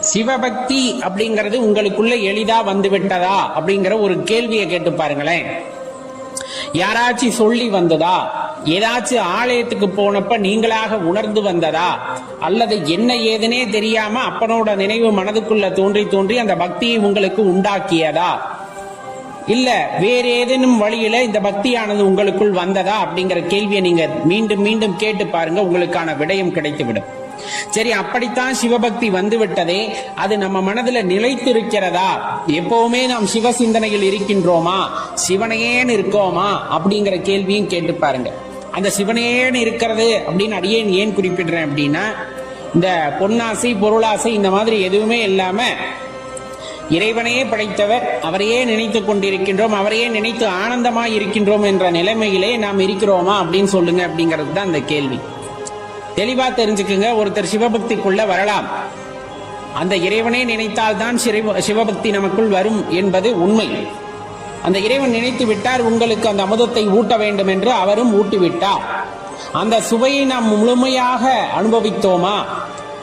சிவபக்தி அப்படிங்கிறது உங்களுக்குள்ள எளிதா வந்து விட்டதா அப்படிங்கிற ஒரு கேள்வியை கேட்டு பாருங்களேன். யாராச்சும் சொல்லி வந்ததா? ஏதாச்சும் ஆலயத்துக்கு போனப்ப நீங்களாக உணர்ந்து வந்ததா? அல்லது என்ன ஏதுனே தெரியாம அப்பனோட நினைவு மனதுக்குள்ள தோன்றி தோன்றி அந்த பக்தியை உங்களுக்கு உண்டாக்கியதா? இல்ல வேற ஏதேனும் வழியில இந்த பக்தியானது உங்களுக்குள் வந்ததா அப்படிங்கிற கேள்வியை நீங்க மீண்டும் மீண்டும் கேட்டு பாருங்க உங்களுக்கான விடயம் கிடைத்துவிடும். சரி அப்படித்தான் சிவபக்தி வந்துவிட்டதே. அது நம்ம மனதுல நிலைத்திருக்கிறதா? எப்பவுமே நாம் சிவ சிந்தனையில் இருக்கின்றோமா? சிவனையேன்னு இருக்கோமா அப்படிங்கிற கேள்வியும் கேட்டு பாருங்க. அந்த சிவனேன்னு இருக்கிறது அப்படின்னு அடியேன் ஏன் குறிப்பிடுறேன் அப்படின்னா இந்த பொன்னாசை பொருளாசை இந்த மாதிரி எதுவுமே இல்லாம இறைவனையே படைத்தவர் அவரையே நினைத்து கொண்டிருக்கின்றோம் அவரையே நினைத்து ஆனந்தமாய் இருக்கின்றோம் என்ற நிலைமையிலே நாம் இருக்கிறோமா அப்படின்னு சொல்லுங்க அப்படிங்கிறது தான் அந்த கேள்வி. தெளிவா தெரிஞ்சுக்குங்க. ஒருத்தர் சிவபக்திக்குள்ள வரலாம். அந்த இறைவனே நினைத்தால் தான் சிவபக்தி நமக்குள் வரும் என்பது உண்மை. அந்த இறைவன் நினைத்து விட்டார் உங்களுக்கு அந்த அமுதத்தை ஊட்ட வேண்டும் என்று அவரும் ஊட்டிவிட்டார். அந்த சுவையை நாம் முழுமையாக அனுபவித்தோமா?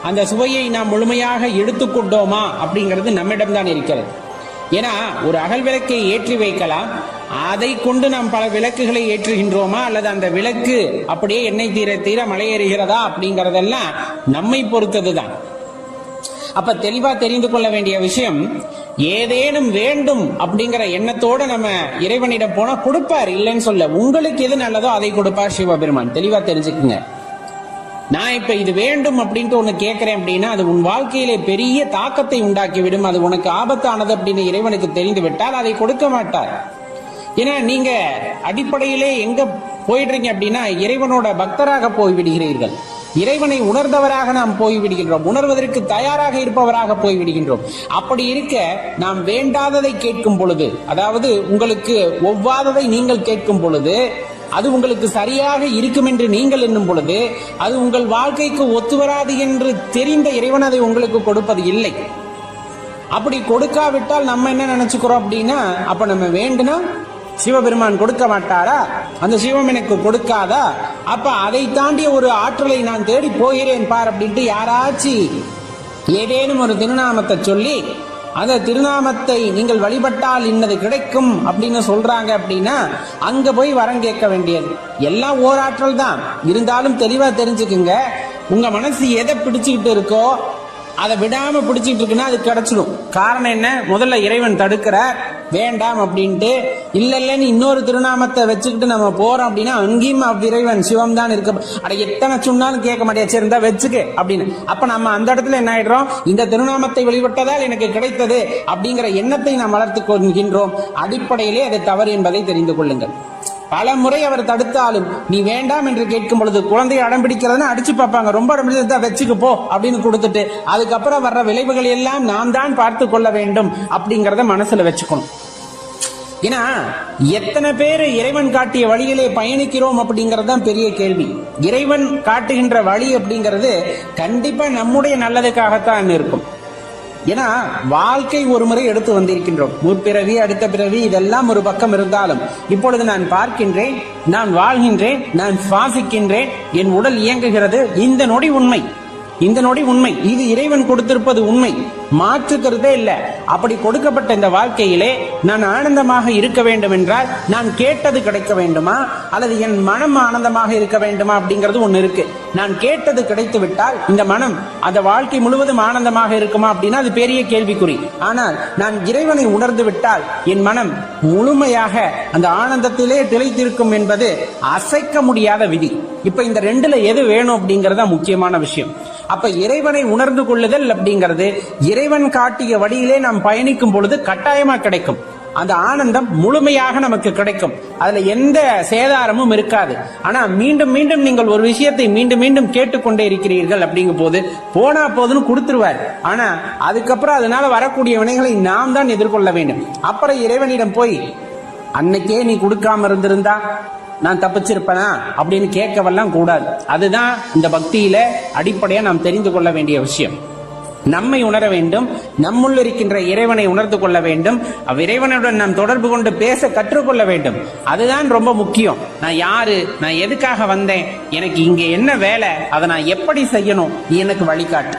அந்த சுவையை நாம் முழுமையாக எடுத்துக்கொண்டோமா அப்படிங்கிறது நம்மிடம்தான் இருக்கிறது. ஏன்னா ஒரு அகல் விளக்கை ஏற்றி வைக்கலாம். அதை கொண்டு நாம் பல விளக்குகளை ஏற்றுகின்றோமா? அல்லது அந்த விளக்கு அப்படியே எண்ணெய் தீர தீர மலையேறுகிறதா அப்படிங்கறதெல்லாம் நம்மை பொறுத்ததுதான். அப்ப தெளிவா தெரிந்து கொள்ள வேண்டிய விஷயம் ஏதேனும் வேண்டும் அப்படிங்கிற எண்ணத்தோட நம்ம இறைவனிடம் போனா கொடுப்பார் இல்லைன்னு சொல்ல. உங்களுக்கு எது நல்லதோ அதை கொடுப்பார் சிவபெருமான். தெளிவா தெரிஞ்சுக்குங்க. நான் இப்ப இது வேண்டும் அப்படின்ட்டு ஒண்ணு கேட்கிறேன் அப்படின்னா அது உன் வாழ்க்கையிலே பெரிய தாக்கத்தை உண்டாக்கி விடும். அது உனக்கு ஆபத்தானது அப்படின்னு இறைவனுக்கு தெரிந்து விட்டால் அதை கொடுக்க மாட்டார். ஏன்னா நீங்க அடிப்படையிலே எங்க போயிடுறீங்க அப்படின்னா இறைவனோட பக்தராக போய் விடுகிறீர்கள் இறைவனை உணர்ந்தவராக நாம் போய்விடுகின்றோம். உணர்வதற்கு தயாராக இருப்பவராக போய்விடுகின்றோம். அப்படி இருக்க நாம் வேண்டாததை கேட்கும் பொழுது அதாவது உங்களுக்கு ஒவ்வாததை நீங்கள் கேட்கும் பொழுது அது உங்களுக்கு சரியாக இருக்கும் என்று நீங்கள் எண்ணும் பொழுது அது உங்கள் வாழ்க்கைக்கு ஒத்து வராது என்று தெரிந்த இறைவன் அதை உங்களுக்கு கொடுப்பது இல்லை. அப்படி கொடுக்காவிட்டால் நம்ம என்ன நினைச்சுக்கிறோம் அப்படின்னா அப்ப நம்ம வேண்டுனா சிவபெருமான் கொடுக்க மாட்டாரா? அந்த சிவம் எனக்கு கொடுக்காதா? அப்ப அதை தாண்டிய ஒரு ஆற்றலை நான் தேடி போகிறேன் பார் அப்படின்ட்டு யாராச்சும் ஏதேனும் ஒரு திருநாமத்தை சொல்லி அந்த திருநாமத்தை நீங்கள் வழிபட்டால் இன்னது கிடைக்கும் அப்படின்னு சொல்றாங்க அப்படின்னா அங்க போய் வரம் கேட்க வேண்டியது. எல்லாம் ஓராற்றல் தான். இருந்தாலும் தெளிவா தெரிஞ்சுக்குங்க. உங்க மனசு எதை பிடிச்சுக்கிட்டு இருக்கோ அதை விடாம பிடிச்சிட்டு இருக்குன்னா அது கிடைச்சிடும். காரணம் என்ன? முதல்ல இறைவன் தடுக்கிறார். வேண்டாம் அப்படின்ட்டு இல்ல இல்லைன்னு இன்னொரு திருநாமத்தை வச்சுக்கிட்டு நம்ம போறோம் அப்படின்னா அங்கேயும் அவ்விறைவன் சிவம் தான் இருக்க அட எத்தனை சொன்னாலும் கேட்க மாட்டேன் சரி இருந்தா வச்சுக்க அப்படின்னு. அப்ப நம்ம அந்த இடத்துல என்ன ஆயிடுறோம்? இந்த திருநாமத்தை வெளிவிட்டதால் எனக்கு கிடைத்தது அப்படிங்கிற எண்ணத்தை நாம் வளர்த்து கொள்கின்றோம். அடிப்படையிலே அது தவறு என்பதை தெரிந்து கொள்ளுங்கள். பல முறை அவர் தடுத்தாலும் நீ வேண்டாம் என்று கேட்கும் பொழுது குழந்தையை அடம் பிடிக்கிறதுனா அடிச்சு பார்ப்பாங்க. ரொம்ப அடம் பிடிச்சா வச்சுக்கு போ அப்படின்னு கொடுத்துட்டு அதுக்கப்புறம் வர்ற விளைவுகள் எல்லாம் நாம் தான் பார்த்து கொள்ள வேண்டும் அப்படிங்கிறத மனசுல வச்சுக்கணும். ஏன்னா எத்தனை பேர் இறைவன் காட்டிய வழியிலே பயணிக்கிறோம் அப்படிங்கிறது தான் பெரிய கேள்வி. இறைவன் காட்டுகின்ற வழி அப்படிங்கிறது கண்டிப்பா நம்முடைய நல்லதுக்காகத்தான் இருக்கும். ஏன்னா வாழ்க்கை ஒரு முறை எடுத்து வந்திருக்கின்றோம். முற்பிறவி அடுத்த பிறவி இதெல்லாம் ஒரு பக்கம் இருந்தாலும். இப்பொழுது நான் பார்க்கின்றேன் நான் வாழ்கின்றேன் நான் சுவாசிக்கின்றேன் என் உடல் இயங்குகிறது இந்த நொடி உண்மை. இந்த நொடி உண்மை. இது இறைவன் கொடுத்திருப்பது உண்மை. மாற்றுக்கிறதே இல்லை. அப்படி கொடுக்கப்பட்ட இந்த வாழ்க்கையிலே நான் ஆனந்தமாக இருக்க வேண்டும் என்றால் நான் கேட்டது கிடைக்க வேண்டுமா? அல்லது என் மனம் ஆனந்தமாக இருக்க வேண்டுமா? அப்படிங்கிறது ஒண்ணு இருக்கு. நான் கேட்டது கிடைத்து விட்டால் இந்த மனம் அந்த வாழ்க்கை முழுவதும் ஆனந்தமாக இருக்குமா அப்படின்னா அது பெரிய கேள்விக்குறி. ஆனால் நான் இறைவனை உணர்ந்து விட்டால் என் மனம் முழுமையாக அந்த ஆனந்தத்திலே திளைத்திருக்கும் என்பது அசைக்க முடியாத விதி. இப்ப இந்த ரெண்டுல எது வேணும் அப்படிங்கறத முக்கியமான விஷயம். அப்ப இறைவனை உணர்ந்து கொள்ளுதல் அப்படிங்கிறது இறைவன் காட்டிய வழியிலே நாம் பயணிக்கும் பொழுது கட்டாயமா கிடைக்கும். அந்த ஆனந்தம் முழுமையாக நமக்கு கிடைக்கும். அதுல எந்த சேதாரமும் இருக்காது. ஆனா மீண்டும் மீண்டும் நீங்கள் ஒரு விஷயத்தை மீண்டும் மீண்டும் கேட்டுக்கொண்டே இருக்கிறீர்கள் அப்படிங்கும் போது போனா போதுன்னு கொடுத்துருவார். ஆனா அதுக்கப்புறம் அதனால வரக்கூடிய வினைகளை நாம் தான் எதிர்கொள்ள வேண்டும். அப்புறம் இறைவனிடம் போய் அன்னைக்கே நீ கொடுக்காம இருந்திருந்தா நான் தப்பிச்சிருப்பேனா அப்படின்னு கேட்கவெல்லாம் கூடாது. அதுதான் இந்த பக்தியில அடிப்படையா நாம் தெரிந்து கொள்ள வேண்டிய விஷயம். நம்மை உணர வேண்டும் நம்முள் இருக்கின்ற இறைவனை உணர்ந்து கொள்ள வேண்டும் அவ்விறைவனுடன் நாம் தொடர்பு கொண்டு பேச கற்றுக்கொள்ள வேண்டும். அதுதான் ரொம்ப முக்கியம். நான் யாரு நான் எதுக்காக வந்தேன் எனக்கு இங்க என்ன வேலை அதை நான் எப்படி செய்யணும் எனக்கு வழிகாட்டு.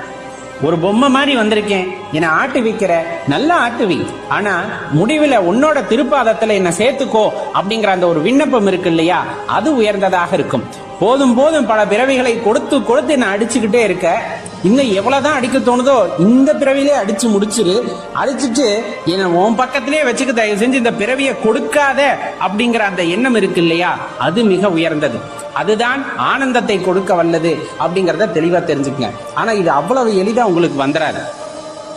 ஒரு பொம்மை மாதிரி வந்திருக்கேன். என்னை ஆட்டு வைக்கிற. நல்லா ஆட்டுவி ஆனா முடிவில் உன்னோட திருப்பாதத்துல என்ன சேர்த்துக்கோ அப்படிங்கிற அந்த ஒரு விண்ணப்பம் இருக்கு இல்லையா? அது உயர்ந்ததாக இருக்கும். போதும் போதும் பல பிறவிகளை கொடுத்து கொடுத்து நான் அடிச்சுக்கிட்டே இருக்க. இன்னும் எவ்வளவுதான் அடிக்க தோணுதோ இந்த பிறவிலே அடிச்சு முடிச்சிரு. அடிச்சுட்டு என்ன உன் பக்கத்திலே வச்சுக்க தயவு செஞ்சு இந்த பிறவியை கொடுக்காத அப்படிங்கிற அந்த எண்ணம் இருக்கு இல்லையா? அது மிக உயர்ந்தது. அதுதான் ஆனந்தத்தை கொடுக்க வல்லது அப்படிங்கறத தெளிவா தெரிஞ்சுக்கங்க. ஆனா இது அவ்வளவு எளிதா உங்களுக்கு வந்துடாது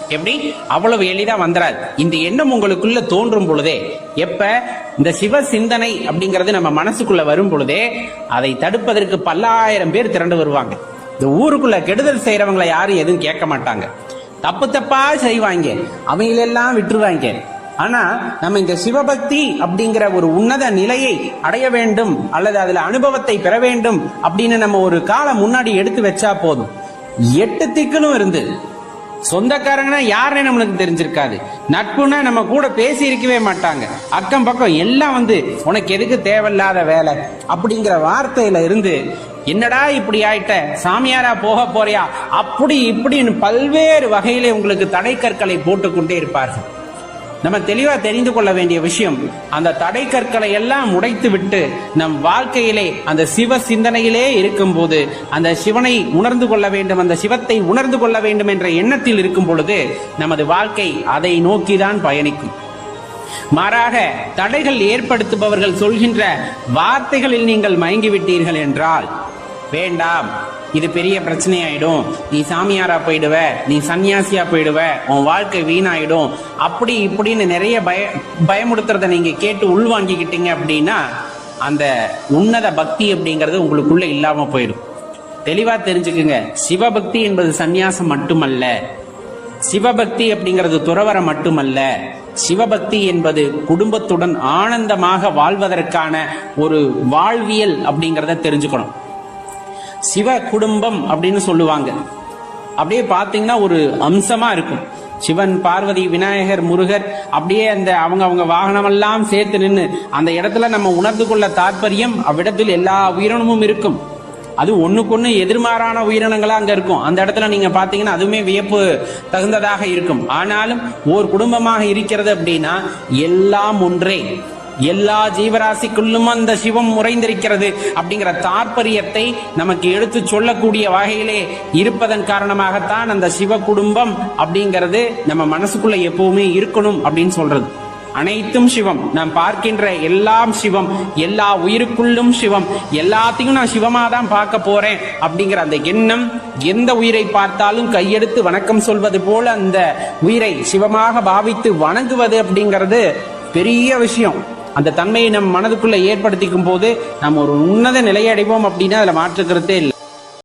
எப்படி? அவ்வளவு எளிதா வந்துடாது இந்த எண்ணம் உங்களுக்குள்ள தோன்றும் பொழுதே எப்ப? இந்த சிவ சிந்தனை அப்படிங்கிறது நம்ம மனசுக்குள்ள வரும் பொழுதே அதை தடுப்பதற்கு பல்லாயிரம் பேர் திரண்டு வருவாங்க. இந்த ஊருக்குள்ள கெடுதல் செய்யறவங்களை யாரும் எதுவும் கேட்க மாட்டாங்க. தப்பு தப்பா செய்வாங்க. அவங்களெல்லாம் விட்டுருவாங்க. ஆனா நம்ம இந்த சிவபக்தி அப்படிங்கிற ஒரு உன்னத நிலையை அடைய வேண்டும் அல்லது அதுல அனுபவத்தை பெற வேண்டும் அப்படின்னு நம்ம ஒரு காலம் முன்னாடி எடுத்து வச்சா போதும். எட்டு திக்கிலும் இருந்து சொந்தக்காரங்கன்னா யாருன்னு நம்மளுக்கு தெரிஞ்சிருக்காது. நட்புனா நம்ம கூட பேசி இருக்கவே மாட்டாங்க. அக்கம் பக்கம் எல்லாம் வந்து உனக்கு எதுக்கு தேவையில்லாத வேலை? அப்படிங்கிற வார்த்தையில இருந்து என்னடா இப்படி ஆயிட்ட? சாமியாரா போக போறியா? அப்படி இப்படின்னு பல்வேறு வகையிலே உங்களுக்கு தடை கற்களை போட்டுக்கொண்டே இருப்பார்கள். நம்ம தெளிவா தெரிந்து கொள்ள வேண்டிய விஷயம் அந்த தடை கற்களை எல்லாம் உடைத்து விட்டு நம் வாழ்க்கையிலே அந்த சிவ சிந்தனையிலே இருக்கும் போது அந்த சிவனை உணர்ந்து கொள்ள வேண்டும் அந்த சிவத்தை உணர்ந்து கொள்ள வேண்டும் என்ற எண்ணத்தில் இருக்கும் பொழுது நமது வாழ்க்கை அதை நோக்கிதான் பயணிக்கும். மாறாக தடைகள் ஏற்படுத்துபவர்கள் சொல்கின்ற வார்த்தைகளில் நீங்கள் மயங்கிவிட்டீர்கள் என்றால் வேண்டாம். இது பெரிய பிரச்சனையாயிடும். நீ சாமியாரா போயிடுவ நீ சன்னியாசியா போயிடுவ உன் வாழ்க்கை வீணாயிடும். அப்படி இப்படின்னு நிறைய பய பயமுடுத்துறத நீங்க கேட்டு உள்வாங்கிக்கிட்டீங்க அப்படின்னா அந்த உன்னத பக்தி அப்படிங்கிறது உங்களுக்குள்ள இல்லாம போயிடும். தெளிவா தெரிஞ்சுக்குங்க. சிவபக்தி என்பது சந்நியாசம் மட்டுமல்ல. சிவபக்தி அப்படிங்கிறது துறவரம் மட்டுமல்ல. சிவபக்தி என்பது குடும்பத்துடன் ஆனந்தமாக வாழ்வதற்கான ஒரு வாழ்வியல் அப்படிங்கிறத தெரிஞ்சுக்கணும். சிவ குடும்பம் அப்படின்னு சொல்லுவாங்க. அப்படியே பார்த்தீங்கன்னா ஒரு அம்சமா இருக்கும். சிவன் பார்வதி விநாயகர் முருகர் அப்படியே அந்த அவங்க அவங்க வாகனமெல்லாம் சேர்த்து நின்று அந்த இடத்துல நம்ம உணர்ந்து கொள்ள தாற்பயம் அவ்விடத்தில் எல்லா உயிரினமும் இருக்கும். அது ஒன்றுக்கொன்று எதிர்மாறான உயிரினங்களா அங்க இருக்கும். அந்த இடத்துல நீங்க பாத்தீங்கன்னா அதுவுமே வியப்பு தகுந்ததாக இருக்கும். ஆனாலும் ஓர் குடும்பமாக இருக்கிறது அப்படின்னா எல்லாம் ஒன்றே. எல்லா ஜீவராசிக்குள்ளும் அந்த சிவம் உறைந்திருக்கிறது அப்படிங்கிற தாற்பரியத்தை நமக்கு எடுத்து சொல்லக்கூடிய வகையிலே இருப்பதன் காரணமாகத்தான் அந்த சிவ குடும்பம் அப்படிங்கிறது நம்ம மனசுக்குள்ள எப்பவுமே இருக்கணும் அப்படின்னு சொல்றது. அனைத்தும் சிவம். நாம் பார்க்கின்ற எல்லாம் சிவம். எல்லா உயிருக்குள்ளும் சிவம். எல்லாத்தையும் நான் சிவமா தான் பார்க்க போறேன் அப்படிங்கிற அந்த எண்ணம் எந்த உயிரை பார்த்தாலும் கையெடுத்து வணக்கம் சொல்வது போல அந்த உயிரை சிவமாக பாவித்து வணங்குவது அப்படிங்கிறது பெரிய விஷயம். அந்த தன்மையை நம் மனதுக்குள்ள ஏற்படுத்திக்கும் போது நாம் ஒரு உன்னத நிலையை அடைவோம் அப்படின்னா அதில் மாற்றுக்கிறதே இல்லை.